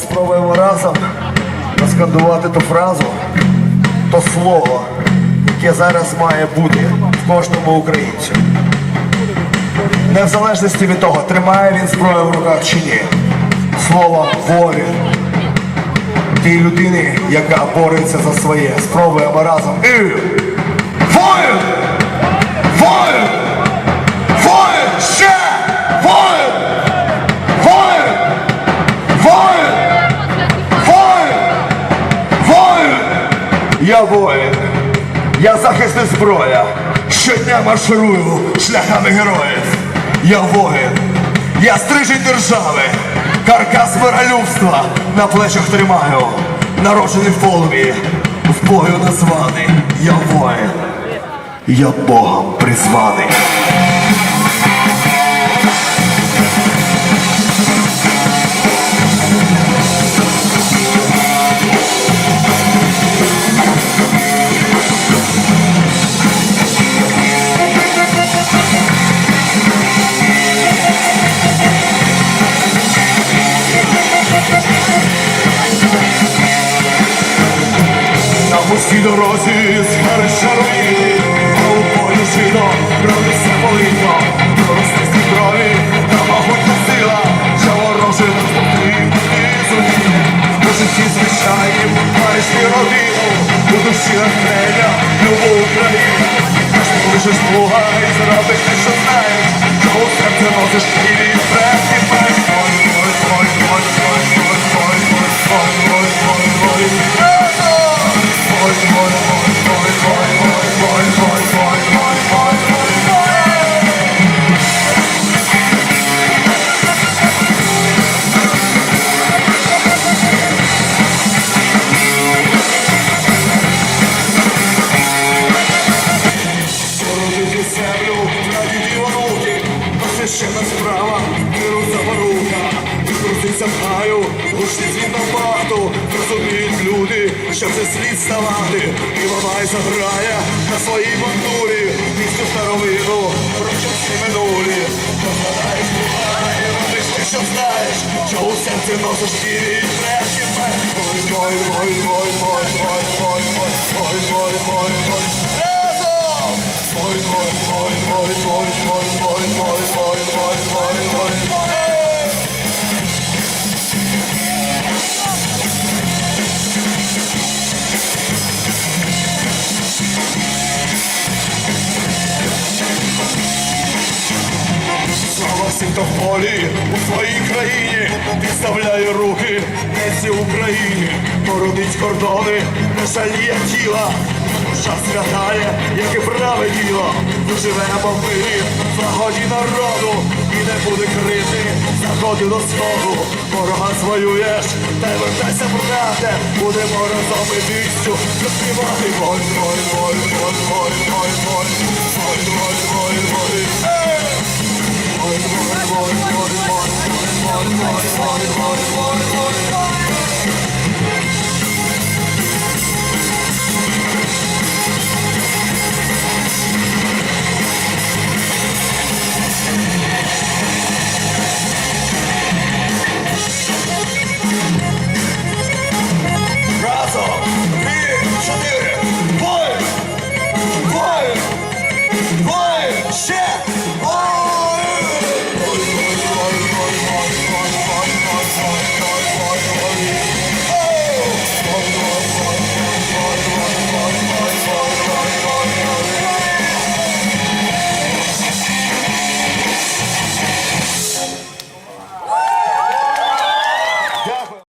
спробуємо разом розкандувати ту фразу, то слово, яке зараз має бути в кожному українцю. Не в залежності від того, тримає він зброю в руках чи ні. Слово волі. Тій людини, яка бореться за своє. Спробуємо разом. І... Воїн! Воїн! Я воїн. Я захисник зброя. Щодня марширую шляхами героїв. Я воїн. Я стрижень держави. Каркас миролюбства на плечах тримаю. Народжений в полумі, в бою названий. Я воїн. Я Богом призваний. На пустій дорозі схарища руїни, а у полі жито, родиться поліно, проростисті крові, та могутня сила, що вороже наступний і зруйнує. У житті звичайнім маєш родину, у душі натхнення, любов Україну. Ти лишиш Бога і зробиш те, що знаєш, Крутиться в гаю, звіт на бахту, розуміють люди, що це слід ставати. І бабай заграє на своїй бандурі, місцю старовину, про часи минулі. Розгадаєш буває, робиш ти, що знаєш, що у серці носиш ті від предків. Ой, ой, ой, ой, ой, ой, ой, ой, ой, ой! Ой, ой, ой, Всім, хто у своїй країні підставляє руки несі Україні, породить кордони, не жаліє тіла, душа святає, як і праве діло, доживемо в мирі, народу, і не буде крити, заходи до сходу, ворога звоюєш, та й вертайся, брате, будемо разом і вістю заспівати. Ой, ой, ой, ой, ой, ой, ой, ой, ой, ой, ой, boy, boy, boy.